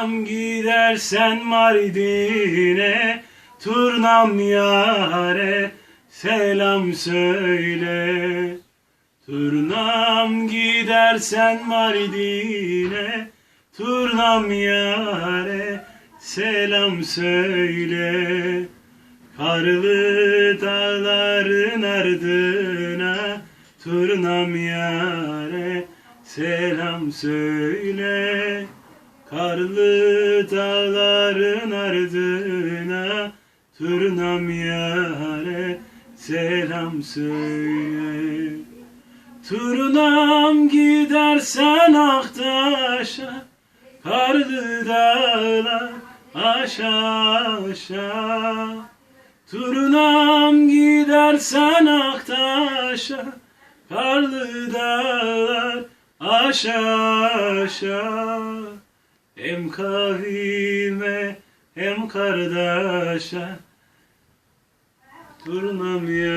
Turnam gidersen Mardin'e Turnam yare selam söyle. Turnam gidersen Mardin'e Turnam yare selam söyle. Karlı dağların ardına Turnam yare selam söyle Karlı dağların ardına Turnam yare selam söyle. Turnam gidersen Aktaş'a Karlı dağlar aşağı aşağı Turnam gidersen Aktaş'a Karlı dağlar aşağı aşağı Hem kavime hem kardeşe Turnam ya